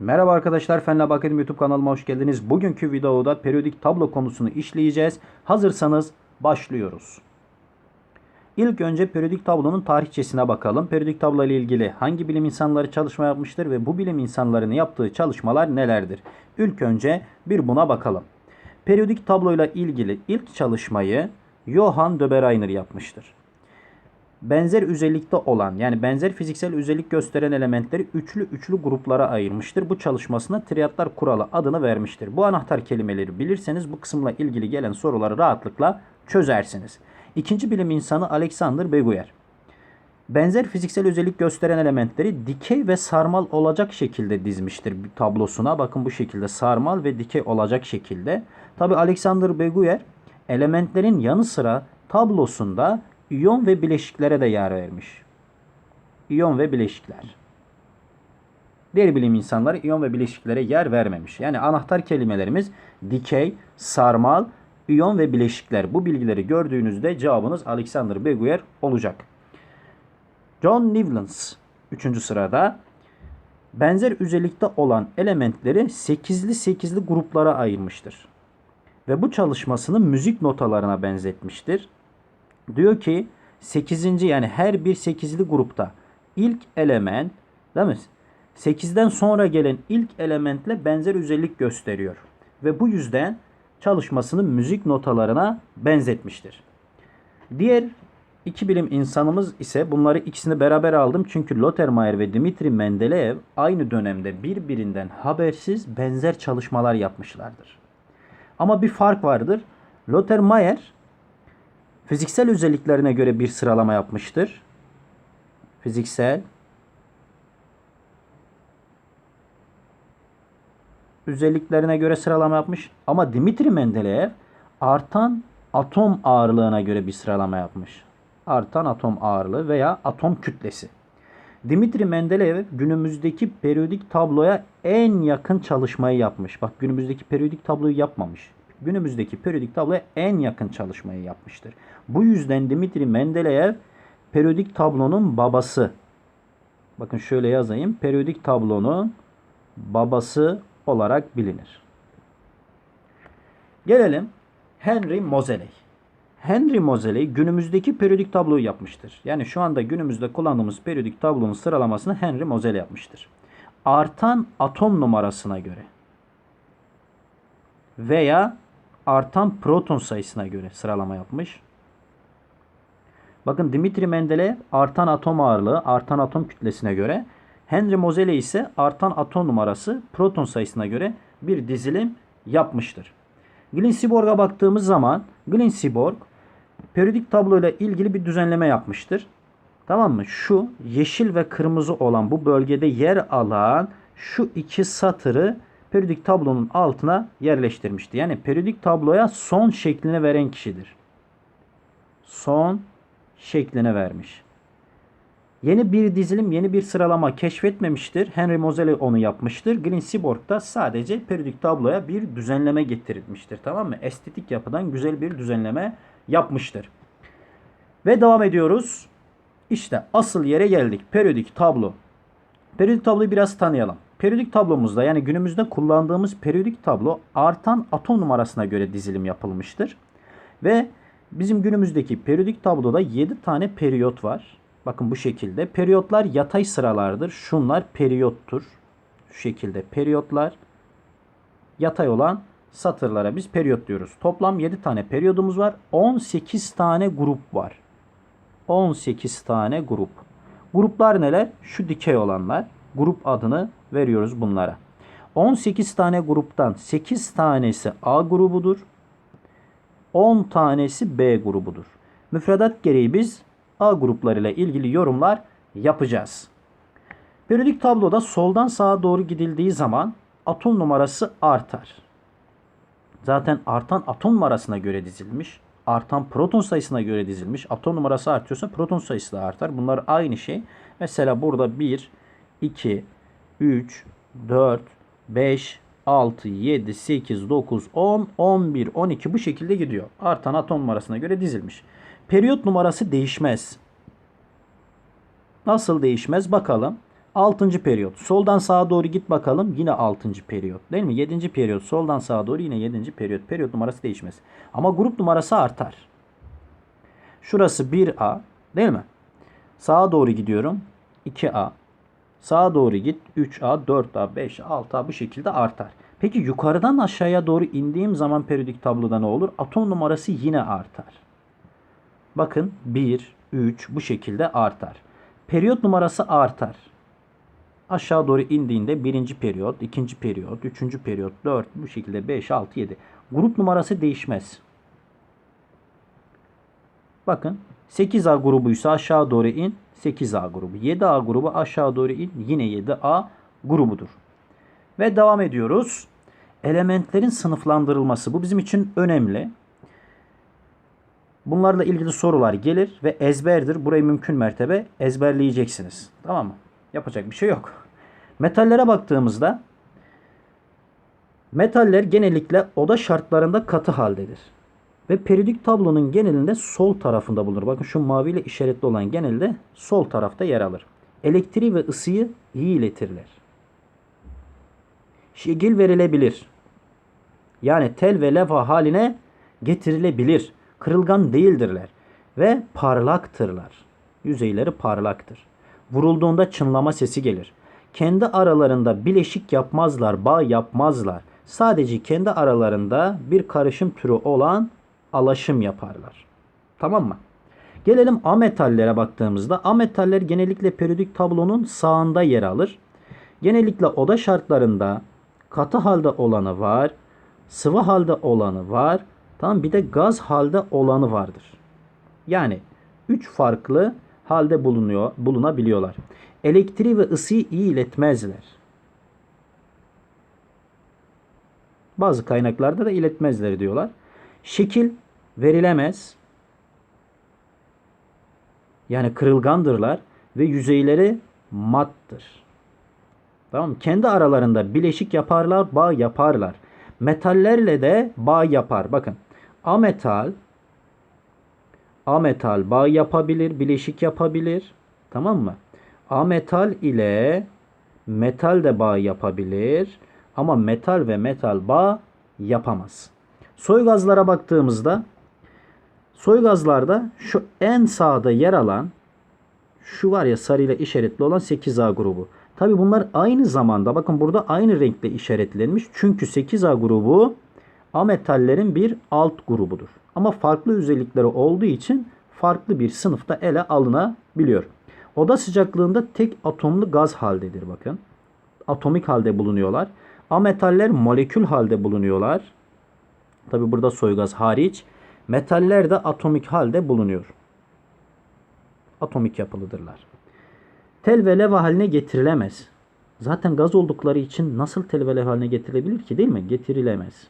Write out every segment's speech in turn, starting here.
Merhaba arkadaşlar, Fenlab Akademi YouTube kanalıma hoş geldiniz. Bugünkü videoda periyodik tablo konusunu işleyeceğiz. Hazırsanız başlıyoruz. İlk önce periyodik tablonun tarihçesine bakalım. Periyodik tablo ile ilgili hangi bilim insanları çalışma yapmıştır ve bu bilim insanlarının yaptığı çalışmalar nelerdir? İlk önce bir buna bakalım. Periyodik tabloyla ilgili ilk çalışmayı Johann Döbereiner yapmıştır benzer özellikte olan yani benzer fiziksel özellik gösteren elementleri üçlü üçlü gruplara ayırmıştır. Bu çalışmasına triyatlar kuralı adını vermiştir. Bu anahtar kelimeleri bilirseniz bu kısımla ilgili gelen soruları rahatlıkla çözersiniz. İkinci bilim insanı Alexander Beguer. Benzer fiziksel özellik gösteren elementleri dikey ve sarmal olacak şekilde dizmiştir tablosuna. Bakın bu şekilde sarmal ve dikey olacak şekilde. Tabi Alexander Beguer elementlerin yanı sıra tablosunda iyon ve bileşiklere de yer vermiş. İyon ve bileşikler. Diğer bilim insanları iyon ve bileşiklere yer vermemiş. Yani anahtar kelimelerimiz dikey, sarmal, iyon ve bileşikler. Bu bilgileri gördüğünüzde cevabınız Alexander Beguer olacak. John Newlands 3. sırada benzer özellikte olan elementleri 8'li 8'li gruplara ayırmıştır. Ve bu çalışmasını müzik notalarına benzetmiştir. Diyor ki 8. yani her bir 8'li grupta ilk element değil mi? 8'den sonra gelen ilk elementle benzer özellik gösteriyor. Ve bu yüzden çalışmasını müzik notalarına benzetmiştir. Diğer iki bilim insanımız ise bunları ikisini beraber aldım. Çünkü Lottermeyer ve Dmitri Mendeleev aynı dönemde birbirinden habersiz benzer çalışmalar yapmışlardır. Ama bir fark vardır. Lottermeyer fiziksel özelliklerine göre bir sıralama yapmıştır. Fiziksel özelliklerine göre sıralama yapmış ama Dimitri Mendeleev artan atom ağırlığına göre bir sıralama yapmış. Artan atom ağırlığı veya atom kütlesi. Dimitri Mendeleev günümüzdeki periyodik tabloya en yakın çalışmayı yapmış. Bak günümüzdeki periyodik tabloyu yapmamış. Günümüzdeki periyodik tabloya en yakın çalışmayı yapmıştır. Bu yüzden Dimitri Mendeleev periyodik tablonun babası. Bakın şöyle yazayım. Periyodik tablonun babası olarak bilinir. Gelelim Henry Moseley. Henry Moseley günümüzdeki periyodik tabloyu yapmıştır. Yani şu anda günümüzde kullandığımız periyodik tablonun sıralamasını Henry Moseley yapmıştır. Artan atom numarasına göre veya artan proton sayısına göre sıralama yapmış. Bakın Dimitri Mendeleev artan atom ağırlığı, artan atom kütlesine göre, Henry Moseley ise artan atom numarası, proton sayısına göre bir dizilim yapmıştır. Glinsiborg'a baktığımız zaman Glinsiborg periyodik tabloyla ilgili bir düzenleme yapmıştır. Tamam mı? Şu yeşil ve kırmızı olan bu bölgede yer alan şu iki satırı periyodik tablonun altına yerleştirmişti. Yani periyodik tabloya son şeklini veren kişidir. Son şeklini vermiş. Yeni bir dizilim, yeni bir sıralama keşfetmemiştir. Henry Moseley onu yapmıştır. Green Seaborg da sadece periyodik tabloya bir düzenleme getirmiştir. Tamam mı? Estetik yapıdan güzel bir düzenleme yapmıştır. Ve devam ediyoruz. İşte asıl yere geldik. Periyodik tablo. Periyodik tabloyu biraz tanıyalım. Periyodik tablomuzda yani günümüzde kullandığımız periyodik tablo artan atom numarasına göre dizilim yapılmıştır. Ve bizim günümüzdeki periyodik tabloda 7 tane periyot var. Bakın bu şekilde. Periyotlar yatay sıralardır. Şunlar periyottur. Şu şekilde periyotlar. Yatay olan satırlara biz periyot diyoruz. Toplam 7 tane periyodumuz var. 18 tane grup var. 18 tane grup. Gruplar neler? Şu dikey olanlar. Grup adını veriyoruz bunlara. 18 tane gruptan 8 tanesi A grubudur. 10 tanesi B grubudur. Müfredat gereği biz A gruplarıyla ilgili yorumlar yapacağız. Periyodik tabloda soldan sağa doğru gidildiği zaman atom numarası artar. Zaten artan atom numarasına göre dizilmiş. Artan proton sayısına göre dizilmiş. Atom numarası artıyorsa proton sayısı da artar. Bunlar aynı şey. Mesela burada 1, 2, 3, 4, 5, 6, 7, 8, 9, 10, 11, 12 bu şekilde gidiyor. Artan atom numarasına göre dizilmiş. Periyot numarası değişmez. Nasıl değişmez bakalım. 6. periyot. Soldan sağa doğru git bakalım. Yine 6. periyot. Değil mi? 7. periyot. Soldan sağa doğru yine 7. periyot. Periyot numarası değişmez. Ama grup numarası artar. Şurası 1A. Değil mi? Sağa doğru gidiyorum. 2A. Sağa doğru git. 3A, 4A, 5A, 6A bu şekilde artar. Peki yukarıdan aşağıya doğru indiğim zaman periyodik tabloda ne olur? Atom numarası yine artar. Bakın 1, 3 bu şekilde artar. Periyot numarası artar. Aşağı doğru indiğinde birinci periyot, ikinci periyot, üçüncü periyot, 4 bu şekilde 5, 6, 7. Grup numarası değişmez. Bakın 8A grubuysa aşağı doğru in 8A grubu. 7A grubu aşağı doğru in yine 7A grubudur. Ve devam ediyoruz. Elementlerin sınıflandırılması bu bizim için önemli. Bunlarla ilgili sorular gelir ve ezberdir. Burayı mümkün mertebe ezberleyeceksiniz. Tamam mı? Yapacak bir şey yok. Metallere baktığımızda metaller genellikle oda şartlarında katı haldedir. Ve periyodik tablonun genelinde sol tarafında bulunur. Bakın şu maviyle işaretli olan genelde sol tarafta yer alır. Elektriği ve ısıyı iyi iletirler. Şekil verilebilir. Yani tel ve levha haline getirilebilir. Kırılgan değildirler. Ve parlaktırlar. Yüzeyleri parlaktır. Vurulduğunda çınlama sesi gelir. Kendi aralarında bileşik yapmazlar, bağ yapmazlar. Sadece kendi aralarında bir karışım türü olan alaşım yaparlar. Tamam mı? Gelelim ametallere baktığımızda ametaller genellikle periyodik tablonun sağında yer alır. Genellikle oda şartlarında katı halde olanı var, sıvı halde olanı var, tamam bir de gaz halde olanı vardır. Yani 3 farklı halde bulunuyor, bulunabiliyorlar. Elektriği ve ısıyı iyi iletmezler. Bazı kaynaklarda da iletmezler diyorlar. Şekil verilemez. Yani kırılgandırlar ve yüzeyleri mattır. Tamam mı? Kendi aralarında bileşik yaparlar, bağ yaparlar. Metallerle de bağ yapar. Bakın ametal ametal bağ yapabilir, bileşik yapabilir. Tamam mı? Ametal ile metal de bağ yapabilir ama metal ve metal bağ yapamaz. Soy gazlara baktığımızda soy gazlarda şu en sağda yer alan şu var ya sarıyla işaretli olan 8A grubu. Tabi bunlar aynı zamanda bakın burada aynı renkle işaretlenmiş. Çünkü 8A grubu ametallerin bir alt grubudur. Ama farklı özellikleri olduğu için farklı bir sınıfta ele alınabiliyor. Oda sıcaklığında tek atomlu gaz haldedir bakın. Atomik halde bulunuyorlar. Ametaller molekül halde bulunuyorlar. Tabi burada soygaz hariç. Metaller de atomik halde bulunuyor. Atomik yapılıdırlar. Tel ve leva haline getirilemez. Zaten gaz oldukları için nasıl tel ve leva haline getirilebilir ki değil mi? Getirilemez.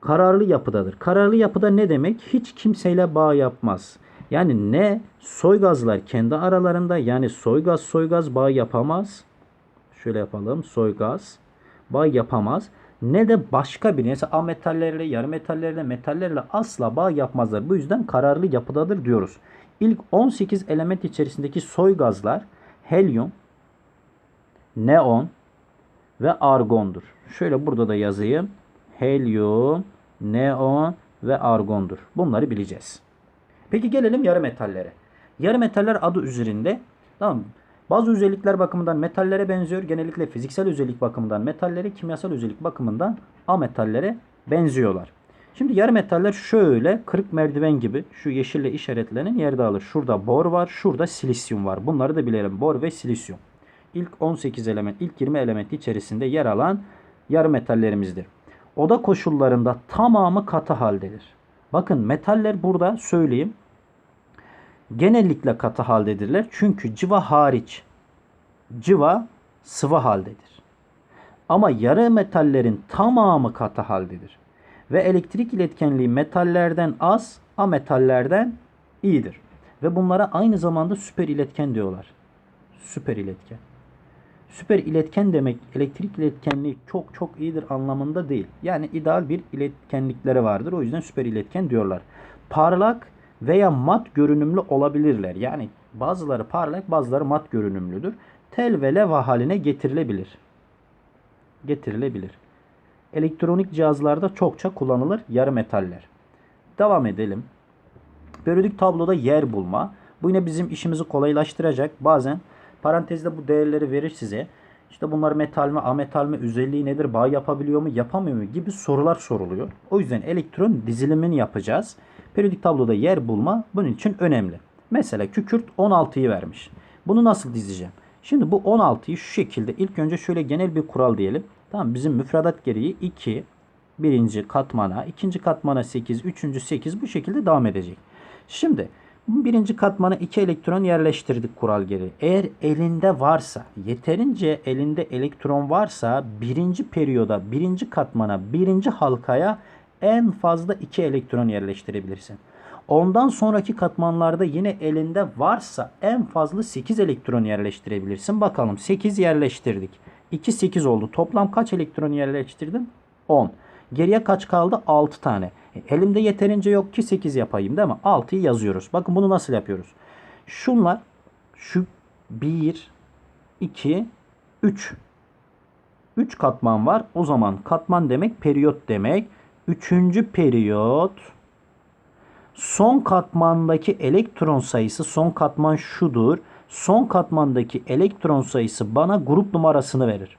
Kararlı yapıdadır. Kararlı yapıda ne demek? Hiç kimseyle bağ yapmaz. Yani ne soygazlar kendi aralarında yani soygaz soygaz bağ yapamaz. Şöyle yapalım. Soygaz bağ yapamaz. Ne de başka bir mesela ametallerle, yarı metallerle, metallerle asla bağ yapmazlar. Bu yüzden kararlı yapıdadır diyoruz. İlk 18 element içerisindeki soy gazlar helyum, neon ve argondur. Şöyle burada da yazayım. Helyum, neon ve argondur. Bunları bileceğiz. Peki gelelim yarı metallere. Yarı metaller adı üzerinde tamam mı? Bazı özellikler bakımından metallere benziyor. Genellikle fiziksel özellik bakımından metallere, kimyasal özellik bakımından ametallere benziyorlar. Şimdi yarı metaller şöyle kırık merdiven gibi şu yeşille işaretlenen yerde alır. Şurada bor var, şurada silisyum var. Bunları da bilelim. Bor ve silisyum. İlk 18 element, ilk 20 element içerisinde yer alan yarı metallerimizdir. Oda koşullarında tamamı katı haldedir. Bakın metaller burada söyleyeyim. Genellikle katı haldedirler. Çünkü civa hariç. Civa sıvı haldedir. Ama yarı metallerin tamamı katı haldedir. Ve elektrik iletkenliği metallerden az, ametallerden iyidir. Ve bunlara aynı zamanda süper iletken diyorlar. Süper iletken. Süper iletken demek elektrik iletkenliği çok çok iyidir anlamında değil. Yani ideal bir iletkenlikleri vardır. O yüzden süper iletken diyorlar. Parlak veya mat görünümlü olabilirler. Yani Bazıları parlak, bazıları mat görünümlüdür. Tel ve leva haline getirilebilir. Getirilebilir. Elektronik cihazlarda çokça kullanılır yarı metaller. Devam edelim. Periyodik tabloda yer bulma. Bu yine bizim işimizi kolaylaştıracak. Bazen parantezde bu değerleri verir size. İşte bunlar metal mi, ametal mi, özelliği nedir, bağ yapabiliyor mu, yapamıyor mu gibi sorular soruluyor. O yüzden elektron dizilimini yapacağız. Periyodik tabloda yer bulma bunun için önemli. Mesela kükürt 16'yı vermiş. Bunu nasıl dizeceğim? Şimdi bu 16'yı şu şekilde ilk önce şöyle genel bir kural diyelim. Tamam bizim müfredat gereği 2 birinci katmana, ikinci katmana 8, üçüncü 8 bu şekilde devam edecek. Şimdi birinci katmana 2 elektron yerleştirdik kural gereği. Eğer elinde varsa, yeterince elinde elektron varsa birinci periyoda, birinci katmana, birinci halkaya en fazla 2 elektron yerleştirebilirsin. Ondan sonraki katmanlarda yine elinde varsa en fazla 8 elektron yerleştirebilirsin. Bakalım 8 yerleştirdik. 2 8 oldu. Toplam kaç elektron yerleştirdim? 10. Geriye kaç kaldı? 6 tane. E, elimde yeterince yok ki 8 yapayım değil mi? 6'yı yazıyoruz. Bakın bunu nasıl yapıyoruz? Şunlar şu 1 2 3 3 katman var. O zaman katman demek periyot demek. Üçüncü periyot son katmandaki elektron sayısı son katman şudur. Son katmandaki elektron sayısı bana grup numarasını verir.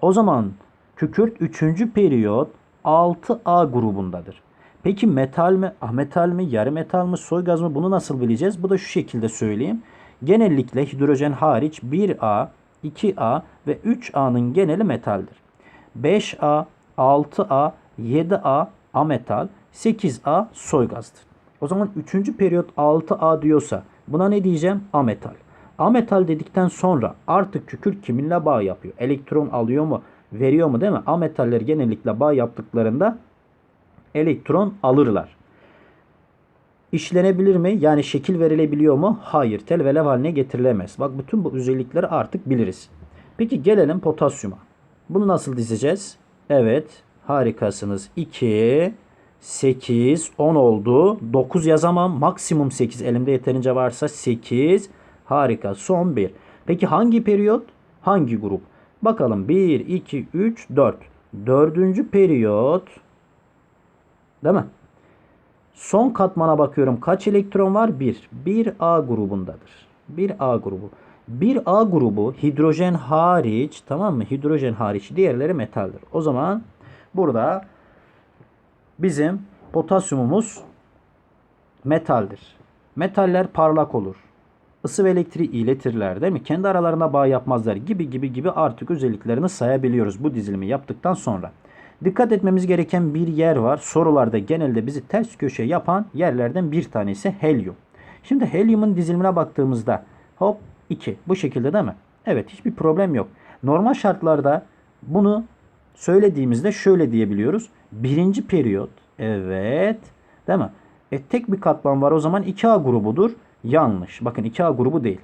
O zaman kükürt 3. periyot 6A grubundadır. Peki metal mi, ametal mi, yarı metal mi, soy gaz mı bunu nasıl bileceğiz? Bu da şu şekilde söyleyeyim. Genellikle hidrojen hariç 1A, 2A ve 3A'nın geneli metaldir. 5A, 6A, 7A ametal, 8A soy gazdır. O zaman 3. periyot 6A diyorsa buna ne diyeceğim? Ametal. Ametal dedikten sonra artık kükürt kiminle bağ yapıyor? Elektron alıyor mu? Veriyor mu değil mi? Ametaller genellikle bağ yaptıklarında elektron alırlar. İşlenebilir mi? Yani şekil verilebiliyor mu? Hayır. Tel ve lev haline getirilemez. Bak bütün bu özellikleri artık biliriz. Peki gelelim potasyuma. Bunu nasıl dizeceğiz? Evet. Harikasınız. 2, 8, 10 oldu. 9 yazamam. Maksimum 8. Elimde yeterince varsa 8. Harika. Son 1. Peki hangi periyot? Hangi grup? Bakalım 1, 2, 3, 4. Dördüncü periyot. Değil mi? Son katmana bakıyorum. Kaç elektron var? 1. 1A grubundadır. 1A grubu. 1A grubu hidrojen hariç tamam mı? Hidrojen hariç diğerleri metaldir. O zaman burada bizim potasyumumuz metaldir. Metaller parlak olur. Isı ve elektriği iletirler değil mi? Kendi aralarına bağ yapmazlar gibi gibi gibi artık özelliklerini sayabiliyoruz bu dizilimi yaptıktan sonra. Dikkat etmemiz gereken bir yer var. Sorularda genelde bizi ters köşe yapan yerlerden bir tanesi helyum. Şimdi helyumun dizilimine baktığımızda hop 2 bu şekilde değil mi? Evet hiçbir problem yok. Normal şartlarda bunu söylediğimizde şöyle diyebiliyoruz. Birinci periyot evet değil mi? E, tek bir katman var o zaman 2A grubudur. Yanlış. Bakın 2A grubu değil.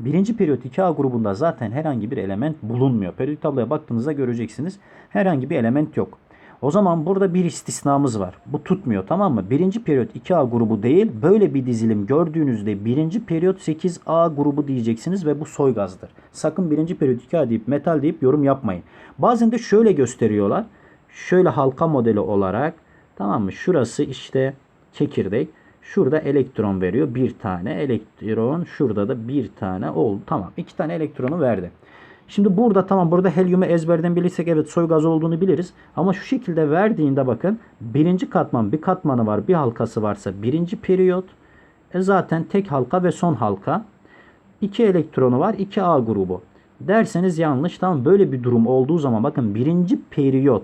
Birinci periyot 2A grubunda zaten herhangi bir element bulunmuyor. Periyodik tabloya baktığınızda göreceksiniz. Herhangi bir element yok. O zaman burada bir istisnamız var. Bu tutmuyor tamam mı? Birinci periyot 2A grubu değil. Böyle bir dizilim gördüğünüzde birinci periyot 8A grubu diyeceksiniz ve bu soy gazdır. Sakın birinci periyot 2A deyip metal deyip yorum yapmayın. Bazen de şöyle gösteriyorlar. Şöyle halka modeli olarak tamam mı? Şurası işte çekirdek. Şurada elektron veriyor. Bir tane elektron. Şurada da bir tane oldu. Tamam. iki tane elektronu verdi. Şimdi burada tamam burada helyumu ezberden bilirsek evet soy gazı olduğunu biliriz. Ama şu şekilde verdiğinde bakın birinci katman bir katmanı var bir halkası varsa birinci periyot. E zaten tek halka ve son halka. 2 elektronu var 2A grubu. Derseniz yanlış. Tamam böyle bir durum olduğu zaman bakın birinci periyot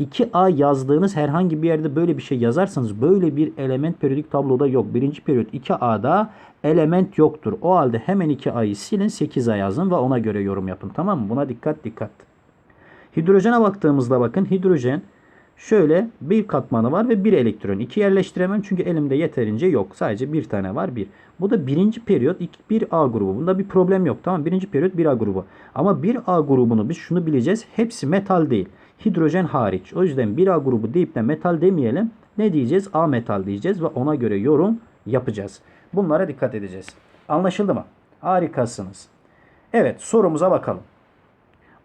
2A yazdığınız herhangi bir yerde böyle bir şey yazarsanız böyle bir element periyodik tabloda yok. Birinci periyot 2A'da element yoktur. O halde hemen 2A'yı silin 8A yazın ve ona göre yorum yapın. Tamam mı? Buna dikkat dikkat. Hidrojene baktığımızda bakın hidrojen şöyle bir katmanı var ve bir elektron. İki yerleştiremem çünkü elimde yeterince yok. Sadece bir tane var bir. Bu da birinci periyot bir A grubu. Bunda bir problem yok. Tamam birinci periyot bir A grubu. Ama bir A grubunu biz şunu bileceğiz. Hepsi metal değil. Hidrojen hariç. O yüzden 1A grubu deyip de metal demeyelim. Ne diyeceğiz? A metal diyeceğiz ve ona göre yorum yapacağız. Bunlara dikkat edeceğiz. Anlaşıldı mı? Harikasınız. Evet sorumuza bakalım.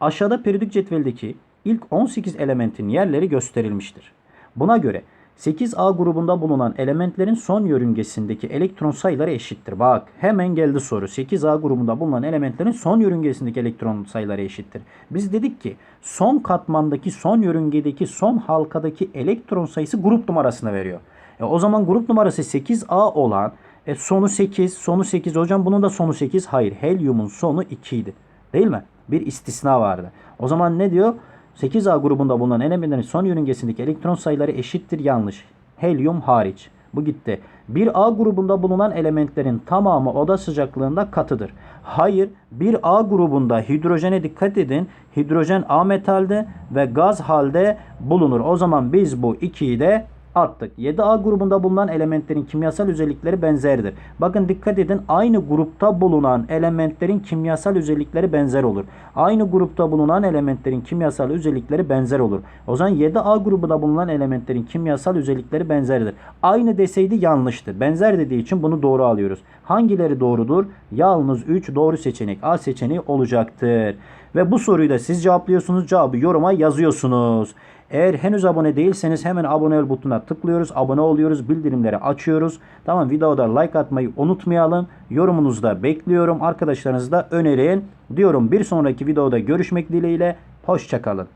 Aşağıda periyodik cetveldeki ilk 18 elementin yerleri gösterilmiştir. Buna göre 8A grubunda bulunan elementlerin son yörüngesindeki elektron sayıları eşittir. Bak hemen geldi soru. 8A grubunda bulunan elementlerin son yörüngesindeki elektron sayıları eşittir. Biz dedik ki son katmandaki, son yörüngedeki, son halkadaki elektron sayısı grup numarasını veriyor. E, o zaman grup numarası 8A olan e, sonu 8, sonu 8. Hocam bunun da sonu 8. Hayır, helyumun sonu 2 idi. Değil mi? Bir istisna vardı. O zaman ne diyor? 8A grubunda bulunan elementlerin son yörüngesindeki elektron sayıları eşittir yanlış. Helyum hariç. Bu gitti. 1A grubunda bulunan elementlerin tamamı oda sıcaklığında katıdır. Hayır, 1A grubunda hidrojene dikkat edin. Hidrojen A metalde ve gaz halde bulunur. O zaman biz bu 2'yi de attık. 7A grubunda bulunan elementlerin kimyasal özellikleri benzerdir. Bakın dikkat edin aynı grupta bulunan elementlerin kimyasal özellikleri benzer olur. Aynı grupta bulunan elementlerin kimyasal özellikleri benzer olur. O zaman 7A grubunda bulunan elementlerin kimyasal özellikleri benzerdir. Aynı deseydi yanlıştı. Benzer dediği için bunu doğru alıyoruz. Hangileri doğrudur? Yalnız 3 doğru seçenek A seçeneği olacaktır. Ve bu soruyu da siz cevaplıyorsunuz. Cevabı yoruma yazıyorsunuz. Eğer henüz abone değilseniz hemen abone ol butonuna tıklıyoruz. Abone oluyoruz. Bildirimleri açıyoruz. Tamam videoda like atmayı unutmayalım. Yorumunuzu da bekliyorum. Arkadaşlarınızı da önerin diyorum. Bir sonraki videoda görüşmek dileğiyle. Hoşçakalın.